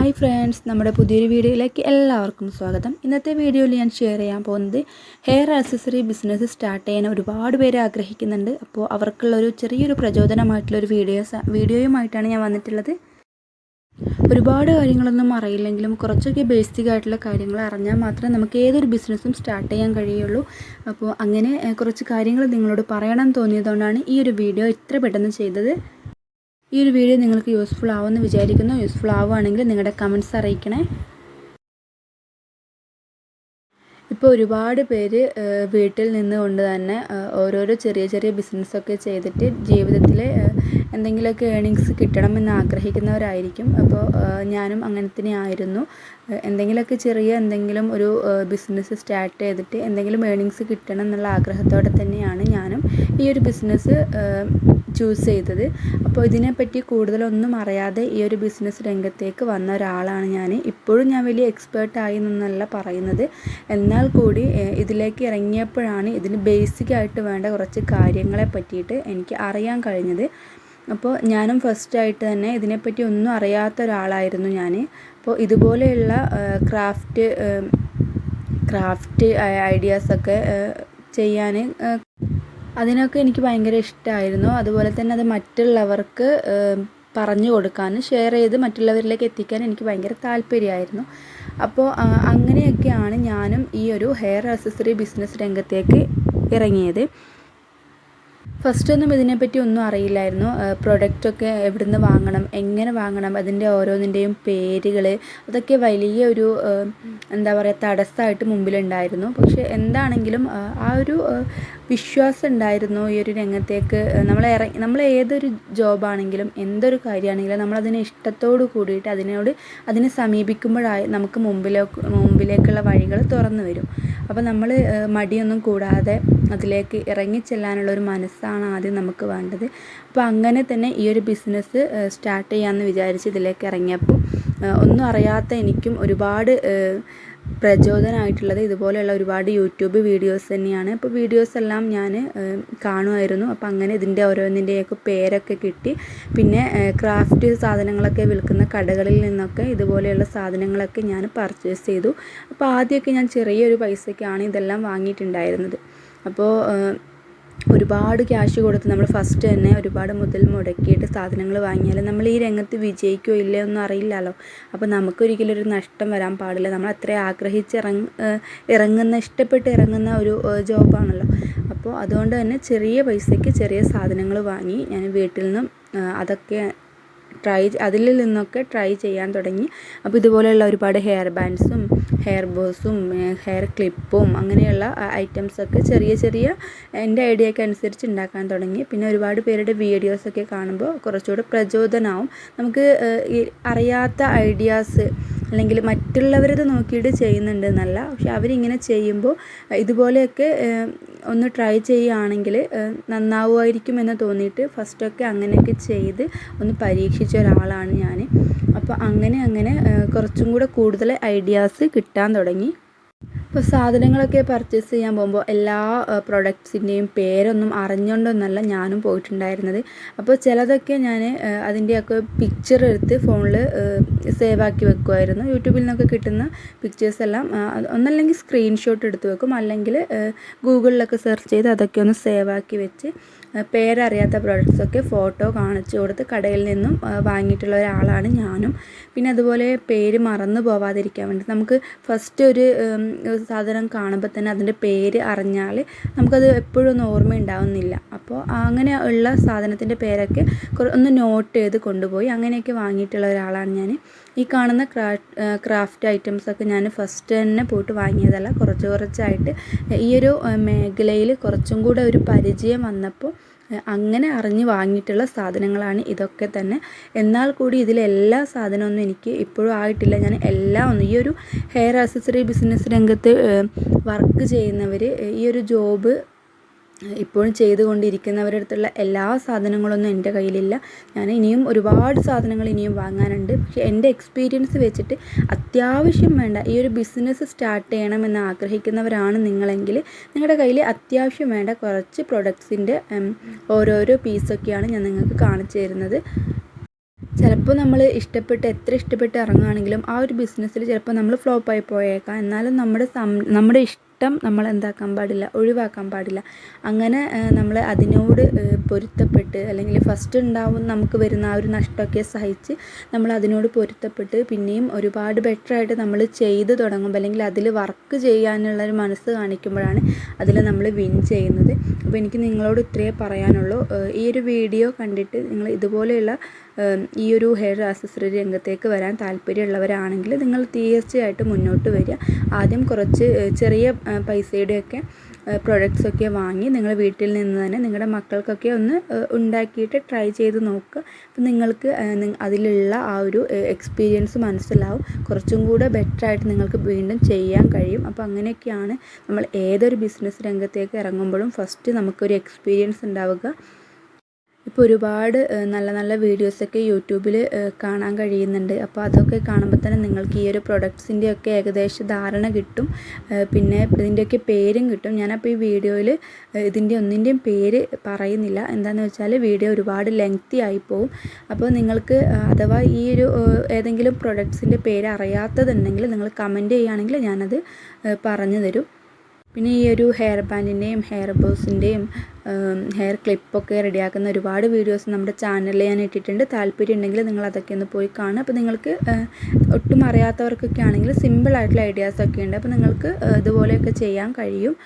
Hi friends നമ്മുടെ പുതിയൊരു വീഡിയോയിലേക്ക് എല്ലാവർക്കും സ്വാഗതം. ഇന്നത്തെ വീഡിയോയിൽ ഞാൻ ഷെയർ ചെയ്യാൻ പോകുന്നത് ഹെയർ ആക്സസറി ബിസിനസ് സ്റ്റാർട്ട് ചെയ്യാൻ ഒരുപാട് പേര് ആഗ്രഹിക്കുന്നുണ്ട്. അപ്പോൾ അവർക്കുള്ളൊരു ചെറിയൊരു പ്രചോദനമായിട്ടുള്ള ഒരു വീഡിയോസ് വീഡിയോയുമായിട്ടാണ് ഞാൻ വന്നിട്ടുള്ളത്. ഒരുപാട് കാര്യങ്ങളൊന്നും അറിയില്ലെങ്കിലും കുറച്ചൊക്കെ ബേസിക് ആയിട്ടുള്ള കാര്യങ്ങൾ അറിഞ്ഞാൽ മാത്രമേ നമുക്ക് ഏതൊരു ബിസിനസ്സും സ്റ്റാർട്ട് ചെയ്യാൻ കഴിയുള്ളൂ. അപ്പോൾ അങ്ങനെ കുറച്ച് കാര്യങ്ങൾ നിങ്ങളോട് പറയണം തോന്നിയതുകൊണ്ടാണ് ഈ ഒരു വീഡിയോ ഇത്ര പെട്ടെന്ന് ചെയ്തത്. ഈ ഒരു വീഡിയോ നിങ്ങൾക്ക് യൂസ്ഫുൾ ആവുമെന്ന് വിചാരിക്കുന്നു. യൂസ്ഫുൾ ആവുകയാണെങ്കിൽ നിങ്ങളുടെ കമൻസ് അറിയിക്കണേ. ഇപ്പോൾ ഒരുപാട് പേര് വീട്ടിൽ നിന്നുകൊണ്ട് തന്നെ ഓരോരോ ചെറിയ ചെറിയ ബിസിനസ്സൊക്കെ ചെയ്തിട്ട് ജീവിതത്തിൽ എന്തെങ്കിലുമൊക്കെ ഏണിങ്സ് കിട്ടണമെന്ന് ആഗ്രഹിക്കുന്നവരായിരിക്കും. അപ്പോൾ ഞാനും അങ്ങനെ തന്നെ ആയിരുന്നു. എന്തെങ്കിലുമൊക്കെ ചെറിയ എന്തെങ്കിലും ഒരു ബിസിനസ് സ്റ്റാർട്ട് ചെയ്തിട്ട് എന്തെങ്കിലും ഏണിങ്സ് കിട്ടണം എന്നുള്ള ആഗ്രഹത്തോടെ തന്നെയാണ് ഞാനും ഈ ഒരു ബിസിനസ് ചൂസ് ചെയ്തത്. അപ്പോൾ ഇതിനെപ്പറ്റി കൂടുതലൊന്നും അറിയാതെ ഈ ഒരു ബിസിനസ് രംഗത്തേക്ക് വന്ന ഒരാളാണ് ഞാൻ ഇപ്പോഴും ഞാൻ വലിയ എക്സ്പേർട്ട് ആയി എന്നല്ല പറയുന്നത്. എന്നാൽ കൂടി ഇതിലേക്ക് ഇറങ്ങിയപ്പോഴാണ് ഇതിന് ബേസിക് ആയിട്ട് വേണ്ട കുറച്ച് കാര്യങ്ങളെ പറ്റിയിട്ട് എനിക്ക് അറിയാൻ കഴിഞ്ഞത്. അപ്പോൾ ഞാനും ഫസ്റ്റായിട്ട് തന്നെ ഇതിനെപ്പറ്റി ഒന്നും അറിയാത്ത ഒരാളായിരുന്നു ഞാൻ അപ്പോൾ ഇതുപോലെയുള്ള ക്രാഫ്റ്റ് ക്രാഫ്റ്റ് ഐഡിയാസൊക്കെ ചെയ്യാൻ അതിനൊക്കെ എനിക്ക് ഭയങ്കര ഇഷ്ടമായിരുന്നു അതുപോലെ തന്നെ അത് മറ്റുള്ളവർക്ക് പറഞ്ഞു കൊടുക്കാനും ഷെയർ ചെയ്ത് മറ്റുള്ളവരിലേക്ക് എത്തിക്കാൻ എനിക്ക് ഭയങ്കര താല്പര്യമായിരുന്നു. അപ്പോൾ അങ്ങനെയൊക്കെയാണ് ഞാനും ഈ ഒരു ഹെയർ ആക്സസറി ബിസിനസ് രംഗത്തേക്ക് ഇറങ്ങിയത്. ഫസ്റ്റ് ഒന്നും ഇതിനെപ്പറ്റി ഒന്നും അറിയില്ലായിരുന്നു. പ്രൊഡക്റ്റൊക്കെ എവിടുന്ന് വാങ്ങണം എങ്ങനെ വാങ്ങണം അതിന്റെ ഓരോന്നിന്റെയും പേരുകൾ അതൊക്കെ വലിയ ഒരു എന്താ പറയുക തടസ്സമായിട്ട് മുമ്പിലുണ്ടായിരുന്നു. പക്ഷേ എന്താണെങ്കിലും ആ, ഒരു വിശ്വാസം ഉണ്ടായിരുന്നു ഈ ഒരു രംഗത്തേക്ക്. നമ്മൾ ഇറങ്ങി നമ്മൾ ഏതൊരു ജോബാണെങ്കിലും എന്തൊരു കാര്യമാണെങ്കിലും നമ്മളതിനെ ഇഷ്ടത്തോട് കൂടിയിട്ട് അതിനോട് അതിനെ സമീപിക്കുമ്പോഴായി നമുക്ക് മുമ്പിലേക്ക് മുമ്പിലേക്കുള്ള വഴികൾ തുറന്നു വരും. അപ്പോൾ നമ്മൾ മടിയൊന്നും കൂടാതെ അതിലേക്ക് ഇറങ്ങിച്ചെല്ലാനുള്ള ഒരു മനസ്സാണ് ആദ്യം നമുക്ക് വേണ്ടത്. അപ്പോൾ അങ്ങനെ തന്നെ ഈ ഒരു ബിസിനസ് സ്റ്റാർട്ട് ചെയ്യാമെന്ന് വിചാരിച്ച് ഇതിലേക്ക് ഇറങ്ങിയപ്പോൾ ഒന്നും അറിയാത്ത എനിക്കും ഒരുപാട് പ്രചോദനമായിട്ടുള്ളത് ഇതുപോലെയുള്ള ഒരുപാട് യൂട്യൂബ് വീഡിയോസ് തന്നെയാണ്. അപ്പോൾ വീഡിയോസ് എല്ലാം ഞാൻ കാണുമായിരുന്നു. അപ്പോൾ അങ്ങനെ ഇതിന്റെ ഓരോന്നിന്റെയൊക്കെ പേരൊക്കെ കിട്ടി. പിന്നെ ക്രാഫ്റ്റ് സാധനങ്ങളൊക്കെ വിൽക്കുന്ന കടകളിൽ നിന്നൊക്കെ ഇതുപോലെയുള്ള സാധനങ്ങളൊക്കെ ഞാൻ പർച്ചേസ് ചെയ്തു. അപ്പോൾ ആദ്യമൊക്കെ ഞാൻ ചെറിയൊരു പൈസയ്ക്കാണ് ഇതെല്ലാം വാങ്ങിയിട്ടുണ്ടായിരുന്നത്. അപ്പോൾ ഒരുപാട് ക്യാഷ് കൊടുത്ത് നമ്മൾ ഫസ്റ്റ് തന്നെ ഒരുപാട് മുതൽ മുടക്കിയിട്ട് സാധനങ്ങൾ വാങ്ങിയാൽ നമ്മൾ ഈ രംഗത്ത് വിജയിക്കോ ഇല്ലയോ ഒന്നും അറിയില്ലല്ലോ. അപ്പോൾ നമുക്കൊരിക്കലും ഒരു നഷ്ടം വരാൻ പാടില്ല. നമ്മൾ അത്രയും ആഗ്രഹിച്ച് ഇറങ്ങ ഇറങ്ങുന്ന ഇഷ്ടപ്പെട്ട് ഇറങ്ങുന്ന ഒരു ജോബാണല്ലോ. അപ്പോൾ അതുകൊണ്ട് തന്നെ ചെറിയ പൈസയ്ക്ക് ചെറിയ സാധനങ്ങൾ വാങ്ങി ഞാൻ വീട്ടിൽ നിന്നും അതൊക്കെ ട്രൈ അതിൽ നിന്നൊക്കെ ട്രൈ ചെയ്യാൻ തുടങ്ങി. അപ്പോൾ ഇതുപോലെയുള്ള ഒരുപാട് ഹെയർ ബാൻഡ്സും ഹെയർ ബോസും ഹെയർ ക്ലിപ്പും അങ്ങനെയുള്ള ഐറ്റംസൊക്കെ ചെറിയ ചെറിയ എന്റെ ഐഡിയയ്ക്ക് അനുസരിച്ച് ഉണ്ടാക്കാൻ തുടങ്ങി. പിന്നെ ഒരുപാട് പേരുടെ വീഡിയോസൊക്കെ കാണുമ്പോൾ കുറച്ചുകൂടെ പ്രചോദനമാവും നമുക്ക് അറിയാത്ത ഐഡിയാസ് അല്ലെങ്കിൽ മറ്റുള്ളവരത് നോക്കിയിട്ട് ചെയ്യുന്നുണ്ട് എന്നല്ല. പക്ഷെ അവരിങ്ങനെ ചെയ്യുമ്പോൾ ഇതുപോലെയൊക്കെ ഒന്ന് ട്രൈ ചെയ്യുകയാണെങ്കിൽ നന്നാവുമായിരിക്കുമെന്ന് തോന്നിയിട്ട് ഫസ്റ്റൊക്കെ അങ്ങനെയൊക്കെ ചെയ്ത് ഒന്ന് പരീക്ഷിച്ച ഒരാളാണ് ഞാൻ. അപ്പോൾ അങ്ങനെ അങ്ങനെ കുറച്ചും കൂടെ കൂടുതൽ ഐഡിയാസ് കിട്ടാൻ തുടങ്ങി. ഇപ്പോൾ സാധനങ്ങളൊക്കെ പർച്ചേസ് ചെയ്യാൻ പോകുമ്പോൾ എല്ലാ പ്രൊഡക്ട്സിന്റെയും പേരൊന്നും അറിഞ്ഞുകൊണ്ടൊന്നല്ല ഞാനും പോയിട്ടുണ്ടായിരുന്നത്. അപ്പോൾ ചിലതൊക്കെ ഞാൻ അതിന്റെയൊക്കെ പിക്ചർ എടുത്ത് ഫോണിൽ സേവ് ആക്കി വെക്കുമായിരുന്നു യൂട്യൂബിൽ നിന്നൊക്കെ കിട്ടുന്ന പിക്ചേഴ്സ് എല്ലാം ഒന്നല്ലെങ്കിൽ സ്ക്രീൻഷോട്ട് എടുത്ത് വെക്കും. അല്ലെങ്കിൽ ഗൂഗിളിലൊക്കെ സെർച്ച് ചെയ്ത് അതൊക്കെ ഒന്ന് സേവ് ആക്കി വെച്ച് പേരറിയാത്ത പ്രൊഡക്ട്സൊക്കെ ഫോട്ടോ കാണിച്ചു കൊടുത്ത് കടയിൽ നിന്നും വാങ്ങിയിട്ടുള്ള ഒരാളാണ് ഞാനും. പിന്നെ അതുപോലെ പേര് മറന്നു പോവാതിരിക്കാൻ വേണ്ടി നമുക്ക് ഫസ്റ്റ് ഒരു സാധനം കാണുമ്പോൾ തന്നെ അതിന്റെ പേര് അറിഞ്ഞാൽ നമുക്കത് എപ്പോഴും ഒന്നും ഓർമ്മയുണ്ടാവുന്നില്ല. അപ്പോൾ അങ്ങനെ ഉള്ള സാധനത്തിന്റെ പേരൊക്കെ ഒന്ന് നോട്ട് ചെയ്ത് കൊണ്ടുപോയി അങ്ങനെയൊക്കെ വാങ്ങിയിട്ടുള്ള ഒരാളാണ് ഞാൻ ഈ കാണുന്ന ക്രാഫ്റ്റ് ഐറ്റംസൊക്കെ ഞാൻ ഫസ്റ്റ് തന്നെ പോയിട്ട് വാങ്ങിയതല്ല. കുറച്ച് കുറച്ചായിട്ട് ഈ ഒരു മേഖലയിൽ കുറച്ചും കൂടെ ഒരു പരിചയം വന്നപ്പോൾ അങ്ങനെ അറിഞ്ഞ് വാങ്ങിയിട്ടുള്ള സാധനങ്ങളാണ് ഇതൊക്കെ തന്നെ. എന്നാൽ കൂടി ഇതിലെല്ലാ സാധനമൊന്നും എനിക്ക് ഇപ്പോഴും ആയിട്ടില്ല. ഞാൻ എല്ലാം ഒന്ന് ഈ ഒരു ഹെയർ ആക്സസറി ബിസിനസ് രംഗത്ത് വർക്ക് ചെയ്യുന്നവർ ഈ ഒരു ജോബ് ഇപ്പോഴും ചെയ്തുകൊണ്ടിരിക്കുന്നവരുടെ അടുത്തുള്ള എല്ലാ സാധനങ്ങളൊന്നും എന്റെ കയ്യിലില്ല. ഞാൻ ഇനിയും ഒരുപാട് സാധനങ്ങൾ ഇനിയും വാങ്ങാനുണ്ട്. പക്ഷേ എന്റെ എക്സ്പീരിയൻസ് വെച്ചിട്ട് അത്യാവശ്യം വേണ്ട ഈ ഒരു ബിസിനസ് സ്റ്റാർട്ട് ചെയ്യണമെന്ന് ആഗ്രഹിക്കുന്നവരാണ് നിങ്ങളെങ്കിൽ നിങ്ങളുടെ കയ്യിൽ അത്യാവശ്യം വേണ്ട കുറച്ച് പ്രൊഡക്ട്സിന്റെ ഓരോരോ പീസൊക്കെയാണ് ഞാൻ നിങ്ങൾക്ക് കാണിച്ചു തരുന്നത്. ചിലപ്പോൾ നമ്മൾ ഇഷ്ടപ്പെട്ട് എത്ര ഇഷ്ടപ്പെട്ട് ഇറങ്ങുകയാണെങ്കിലും ആ ഒരു ബിസിനസ്സിൽ ചിലപ്പോൾ നമ്മൾ ഫ്ലോപ്പായി പോയേക്കാം. എന്നാലും നമ്മുടെ സം നമ്മുടെ ഇഷ്ടം നമ്മൾ എന്താക്കാൻ പാടില്ല ഒഴിവാക്കാൻ പാടില്ല. അങ്ങനെ നമ്മൾ അതിനോട് പൊരുത്തപ്പെട്ട് അല്ലെങ്കിൽ ഫസ്റ്റ് ഉണ്ടാവും നമുക്ക് വരുന്ന ആ ഒരു നഷ്ടമൊക്കെ സഹിച്ച് നമ്മൾ അതിനോട് പൊരുത്തപ്പെട്ട് പിന്നെയും ഒരുപാട് ബെറ്ററായിട്ട് നമ്മൾ ചെയ്ത് തുടങ്ങുമ്പോൾ അല്ലെങ്കിൽ അതിൽ വർക്ക് ചെയ്യാനുള്ള ഒരു മനസ്സ് കാണിക്കുമ്പോഴാണ് അതിൽ നമ്മൾ വിൻ ചെയ്യുന്നത്. അപ്പോൾ എനിക്ക് നിങ്ങളോട് ഇത്രയേ പറയാനുള്ളൂ. ഈ ഒരു വീഡിയോ കണ്ടിട്ട് നിങ്ങൾ ഇതുപോലെയുള്ള ഈ ഒരു ഹെയർ ആക്സസറി രംഗത്തേക്ക് വരാൻ താല്പര്യമുള്ളവരാണെങ്കിൽ നിങ്ങൾ തീർച്ചയായിട്ടും മുന്നോട്ട് വരിക. ആദ്യം കുറച്ച് ചെറിയ പൈസയുടെയൊക്കെ പ്രൊഡക്ട്സൊക്കെ വാങ്ങി നിങ്ങൾ വീട്ടിൽ നിന്ന് തന്നെ നിങ്ങളുടെ മക്കൾക്കൊക്കെ ഒന്ന് ഉണ്ടാക്കിയിട്ട് ട്രൈ ചെയ്ത് നോക്കുക അപ്പം നിങ്ങൾക്ക് അതിലുള്ള ആ ഒരു എക്സ്പീരിയൻസ് മനസ്സിലാവും. കുറച്ചും കൂടെ ബെറ്ററായിട്ട് നിങ്ങൾക്ക് വീണ്ടും ചെയ്യാൻ കഴിയും. അപ്പോൾ അങ്ങനെയൊക്കെയാണ് നമ്മൾ ഏതൊരു ബിസിനസ് രംഗത്തേക്ക് ഇറങ്ങുമ്പോഴും ഫസ്റ്റ് നമുക്കൊരു എക്സ്പീരിയൻസ് ഉണ്ടാവുക. ഇപ്പോൾ ഒരുപാട് നല്ല നല്ല വീഡിയോസൊക്കെ യൂട്യൂബിൽ കാണാൻ കഴിയുന്നുണ്ട്. അപ്പോൾ അതൊക്കെ കാണുമ്പോൾ തന്നെ നിങ്ങൾക്ക് ഈ ഒരു പ്രൊഡക്ട്സിന്റെയൊക്കെ ഏകദേശ ധാരണ കിട്ടും. പിന്നെ ഇതിന്റെയൊക്കെ പേരും കിട്ടും. ഞാനപ്പോൾ ഈ വീഡിയോയിൽ ഇതിന്റെ ഒന്നിന്റെയും പേര് പറയുന്നില്ല. എന്താണെന്ന് വെച്ചാൽ വീഡിയോ ഒരുപാട് ലെങ്തി ആയിപ്പോവും അപ്പോൾ നിങ്ങൾക്ക് അഥവാ ഈ ഒരു ഏതെങ്കിലും പ്രൊഡക്ട്സിന്റെ പേര് അറിയാത്തതുണ്ടെങ്കിൽ നിങ്ങൾ കമന്റ് ചെയ്യുകയാണെങ്കിൽ ഞാനത് പറഞ്ഞു തരും പിന്നെ ഈ ഒരു ഹെയർ ബാൻഡിന്റെയും ഹെയർ ബോസിന്റെയും ഹെയർ ക്ലിപ്പൊക്കെ റെഡിയാക്കുന്ന ഒരുപാട് വീഡിയോസ് നമ്മുടെ ചാനലിൽ ഞാൻ ഇട്ടിട്ടുണ്ട്. താല്പര്യം ഉണ്ടെങ്കിൽ നിങ്ങൾ അതൊക്കെ ഒന്ന് പോയി കാണുക. അപ്പോൾ നിങ്ങൾക്ക് ഒട്ടും അറിയാത്തവർക്കൊക്കെ ആണെങ്കിൽ സിമ്പിളായിട്ടുള്ള ഐഡിയാസൊക്കെ ഉണ്ട്. അപ്പോൾ നിങ്ങൾക്ക് ഇതുപോലെയൊക്കെ ചെയ്യാൻ കഴിയും.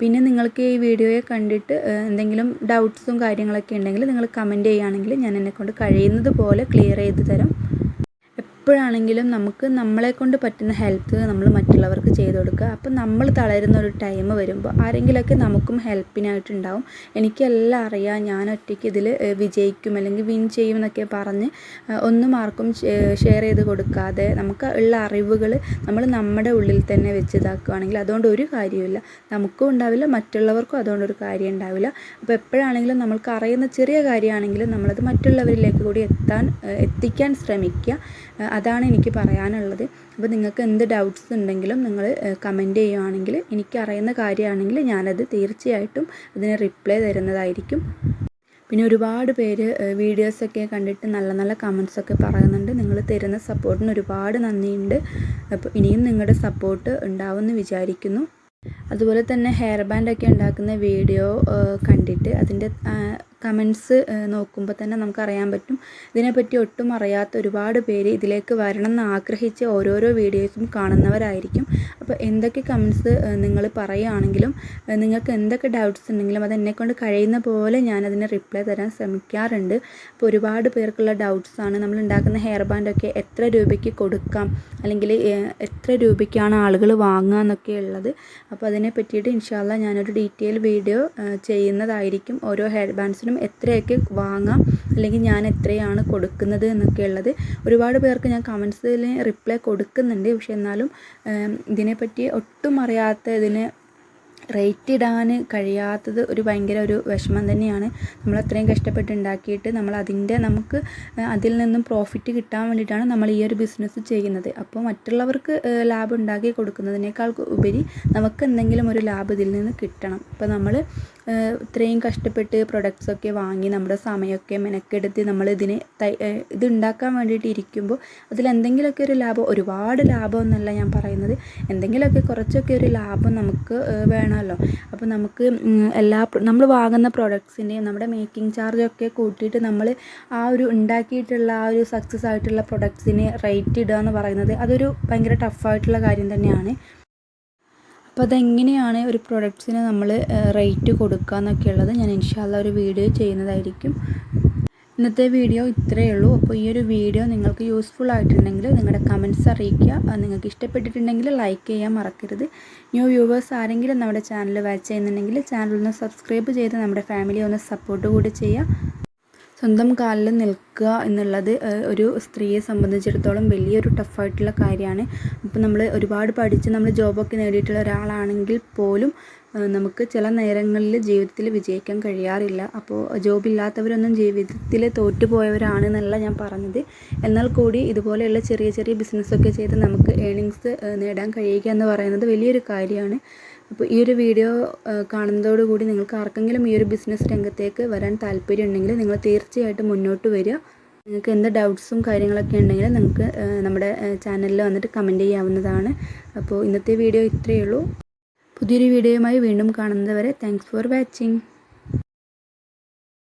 പിന്നെ നിങ്ങൾക്ക് ഈ വീഡിയോയെ കണ്ടിട്ട് എന്തെങ്കിലും ഡൗട്ട്സും കാര്യങ്ങളൊക്കെ ഉണ്ടെങ്കിൽ നിങ്ങൾ കമന്റ് ചെയ്യുകയാണെങ്കിൽ ഞാൻ എന്നെക്കൊണ്ട് കഴിയുന്നത് പോലെ ക്ലിയർ ചെയ്ത് തരാം. എപ്പോഴാണെങ്കിലും നമുക്ക് നമ്മളെ കൊണ്ട് പറ്റുന്ന ഹെൽപ്പ് നമ്മൾ മറ്റുള്ളവർക്ക് ചെയ്ത് കൊടുക്കുക. അപ്പം നമ്മൾ തളരുന്ന ഒരു ടൈം വരുമ്പോൾ ആരെങ്കിലുമൊക്കെ നമുക്കും ഹെൽപ്പിനായിട്ടുണ്ടാവും എനിക്കെല്ലാം അറിയാം. ഞാൻ ഒറ്റയ്ക്ക് ഇതിൽ വിജയിക്കും അല്ലെങ്കിൽ വിൻ ചെയ്യും എന്നൊക്കെ പറഞ്ഞ് ഒന്നും ആർക്കും ഷെയർ ചെയ്ത് കൊടുക്കാതെ നമുക്ക് ഉള്ള അറിവുകൾ നമ്മൾ നമ്മുടെ ഉള്ളിൽ തന്നെ വെച്ച് ഇതാക്കുകയാണെങ്കിൽ അതുകൊണ്ട് ഒരു കാര്യമില്ല നമുക്കും ഉണ്ടാവില്ല മറ്റുള്ളവർക്കും അതുകൊണ്ടൊരു കാര്യം ഉണ്ടാവില്ല. അപ്പോൾ എപ്പോഴാണെങ്കിലും നമ്മൾക്ക് അറിയുന്ന ചെറിയ കാര്യമാണെങ്കിലും നമ്മളത് മറ്റുള്ളവരിലേക്ക് കൂടി എത്താൻ എത്തിക്കാൻ ശ്രമിക്കുക. അതാണ് എനിക്ക് പറയാനുള്ളത്. അപ്പോൾ നിങ്ങൾക്ക് എന്ത് ഡൗട്ട്സ് ഉണ്ടെങ്കിലും നിങ്ങൾ കമന്റ് ചെയ്യുകയാണെങ്കിൽ എനിക്കറിയുന്ന കാര്യമാണെങ്കിൽ ഞാനത് തീർച്ചയായിട്ടും അതിന് റിപ്ലൈ തരുന്നതായിരിക്കും. പിന്നെ ഒരുപാട് പേര് വീഡിയോസൊക്കെ കണ്ടിട്ട് നല്ല നല്ല കമൻസൊക്കെ പറയുന്നുണ്ട്. നിങ്ങൾ തരുന്ന സപ്പോർട്ടിന് ഒരുപാട് നന്ദിയുണ്ട്. അപ്പോൾ ഇനിയും നിങ്ങളുടെ സപ്പോർട്ട് ഉണ്ടാവുമെന്ന് വിചാരിക്കുന്നു. അതുപോലെ തന്നെ ഹെയർ ബാൻഡൊക്കെ ഉണ്ടാക്കുന്ന വീഡിയോ കണ്ടിട്ട് അതിന്റെ കമൻസ് നോക്കുമ്പോൾ തന്നെ നമുക്കറിയാൻ പറ്റും. ഇതിനെപ്പറ്റി ഒട്ടും അറിയാത്ത ഒരുപാട് പേര് ഇതിലേക്ക് വരണം എന്ന് ആഗ്രഹിച്ച് ഓരോരോ വീഡിയോസും കാണുന്നവരായിരിക്കും. അപ്പോൾ എന്തൊക്കെ കമൻസ് നിങ്ങൾ പറയുകയാണെങ്കിലും നിങ്ങൾക്ക് എന്തൊക്കെ ഡൗട്ട്സ് ഉണ്ടെങ്കിലും അത് എന്നെക്കൊണ്ട് കഴിയുന്ന പോലെ ഞാനതിന് റിപ്ലൈ തരാൻ ശ്രമിക്കാറുണ്ട്. അപ്പോൾ ഒരുപാട് പേർക്കുള്ള ഡൗട്ട്സാണ് നമ്മൾ ഉണ്ടാക്കുന്ന ഹെയർ ബാൻഡൊക്കെ എത്ര രൂപയ്ക്ക് കൊടുക്കാം? അല്ലെങ്കിൽ എത്ര രൂപയ്ക്കാണ് ആളുകൾ വാങ്ങുക എന്നൊക്കെ ഉള്ളത്. അപ്പോൾ അതിനെ പറ്റിയിട്ട് ഇൻഷാല്ല ഞാനൊരു ഡീറ്റെയിൽ വീഡിയോ ചെയ്യുന്നതായിരിക്കും ഓരോ ഹെയർ ബാൻഡ്സിനും സാധനം എത്രയൊക്കെ വാങ്ങാം അല്ലെങ്കിൽ ഞാൻ എത്രയാണ് കൊടുക്കുന്നത് എന്നൊക്കെ ഉള്ളത്. ഒരുപാട് പേർക്ക് ഞാൻ കമൻസിൽ റിപ്ലൈ കൊടുക്കുന്നുണ്ട്. പക്ഷെ എന്നാലും ഇതിനെപ്പറ്റി ഒട്ടും അറിയാത്ത ഇതിന് റേറ്റ് ഇടാൻ കഴിയാത്തത് ഒരു ഭയങ്കര ഒരു വിഷമം തന്നെയാണ്. നമ്മൾ അത്രയും കഷ്ടപ്പെട്ട് ഉണ്ടാക്കിയിട്ട് നമ്മൾ അതിന്റെ നമുക്ക് അതിൽ നിന്നും പ്രോഫിറ്റ് കിട്ടാൻ വേണ്ടിയിട്ടാണ് നമ്മൾ ഈ ഒരു ബിസിനസ് ചെയ്യുന്നത്. അപ്പോൾ മറ്റുള്ളവർക്ക് ലാഭം ഉണ്ടാക്കി കൊടുക്കുന്നതിനേക്കാൾ ഉപരി നമുക്ക് എന്തെങ്കിലും ഒരു ലാഭം ഇതിൽ നിന്ന് കിട്ടണം. അപ്പോൾ നമ്മൾ ഇത്രയും കഷ്ടപ്പെട്ട് പ്രൊഡക്ട്സൊക്കെ വാങ്ങി നമ്മുടെ സമയമൊക്കെ മെനക്കെടുത്ത് നമ്മൾ ഇതിന് ഇത് ഉണ്ടാക്കാൻ വേണ്ടിയിട്ട് ഇരിക്കുമ്പോൾ അതിൽ എന്തെങ്കിലുമൊക്കെ ഒരു ലാഭം ഒരുപാട് ലാഭം എന്നല്ല ഞാൻ പറയുന്നത്. എന്തെങ്കിലുമൊക്കെ കുറച്ചൊക്കെ ഒരു ലാഭം നമുക്ക് വേണമല്ലോ. അപ്പോൾ നമുക്ക് എല്ലാ നമ്മൾ വാങ്ങുന്ന പ്രൊഡക്ട്സിന്റെയും നമ്മുടെ മേക്കിംഗ് ചാർജൊക്കെ കൂട്ടിയിട്ട് നമ്മൾ ആ ഒരു ഉണ്ടാക്കിയിട്ടുള്ള ആ ഒരു സക്സസ് ആയിട്ടുള്ള പ്രൊഡക്ട്സിന് റേറ്റ് ഇടുക എന്ന് പറയുന്നത് അതൊരു ഭയങ്കര ടഫായിട്ടുള്ള കാര്യം തന്നെയാണ്. അപ്പോൾ അതെങ്ങനെയാണ് ഒരു പ്രൊഡക്ട്സിന് നമ്മൾ റേറ്റ് കൊടുക്കുക എന്നൊക്കെ ഉള്ളത് ഞാൻ ഇൻഷാല്ല ഒരു വീഡിയോ ചെയ്യുന്നതായിരിക്കും. ഇന്നത്തെ വീഡിയോ ഇത്രയേ ഉള്ളൂ. അപ്പോൾ ഈ ഒരു വീഡിയോ നിങ്ങൾക്ക് യൂസ്ഫുൾ ആയിട്ടുണ്ടെങ്കിൽ നിങ്ങളുടെ കമന്റ്സ് അറിയിക്കുക. നിങ്ങൾക്ക് ഇഷ്ടപ്പെട്ടിട്ടുണ്ടെങ്കിൽ ലൈക്ക് ചെയ്യാൻ മറക്കരുത്. ന്യൂ വ്യൂവേഴ്സ് ആരെങ്കിലും നമ്മുടെ ചാനൽ വാച്ച് ചെയ്യുന്നുണ്ടെങ്കിൽ ചാനൽ ഒന്ന് സബ്സ്ക്രൈബ് ചെയ്ത് നമ്മുടെ ഫാമിലി ഒന്ന് സപ്പോർട്ട് കൂടി ചെയ്യുക. സ്വന്തം കാലിൽ നിൽക്കുക എന്നുള്ളത് ഒരു സ്ത്രീയെ സംബന്ധിച്ചിടത്തോളം വലിയൊരു ടഫായിട്ടുള്ള കാര്യമാണ്. അപ്പോൾ നമ്മൾ ഒരുപാട് പഠിച്ച് നമ്മൾ ജോബൊക്കെ നേടിയിട്ടുള്ള ഒരാളാണെങ്കിൽ പോലും നമുക്ക് ചില നേരങ്ങളിൽ ജീവിതത്തിൽ വിജയിക്കാൻ കഴിയാറില്ല. അപ്പോൾ ജോബില്ലാത്തവരൊന്നും ജീവിതത്തിൽ തോറ്റുപോയവരാണ് എന്നല്ല ഞാൻ പറഞ്ഞത്. എന്നാൽ കൂടി ഇതുപോലെയുള്ള ചെറിയ ചെറിയ ബിസിനസ്സൊക്കെ ചെയ്ത് നമുക്ക് ഏണിങ്സ് നേടാൻ കഴിയുക എന്ന് പറയുന്നത് വലിയൊരു കാര്യമാണ്. അപ്പോൾ ഈ ഒരു വീഡിയോ കാണുന്നതോടുകൂടി നിങ്ങൾക്ക് ആർക്കെങ്കിലും ഈ ഒരു ബിസിനസ് രംഗത്തേക്ക് വരാൻ താല്പര്യം ഉണ്ടെങ്കിൽ നിങ്ങൾ തീർച്ചയായിട്ടും മുന്നോട്ട് വരിക. നിങ്ങൾക്ക് എന്ത് ഡൗട്ട്സും കാര്യങ്ങളൊക്കെ ഉണ്ടെങ്കിൽ നിങ്ങൾക്ക് നമ്മുടെ ചാനലിൽ വന്നിട്ട് കമന്റ് ചെയ്യാവുന്നതാണ്. അപ്പോൾ ഇന്നത്തെ വീഡിയോ ഇത്രയേ ഉള്ളൂ. പുതിയൊരു വീഡിയോയുമായി വീണ്ടും കാണുന്നത് വരെ താങ്ക്സ് ഫോർ വാച്ചിങ്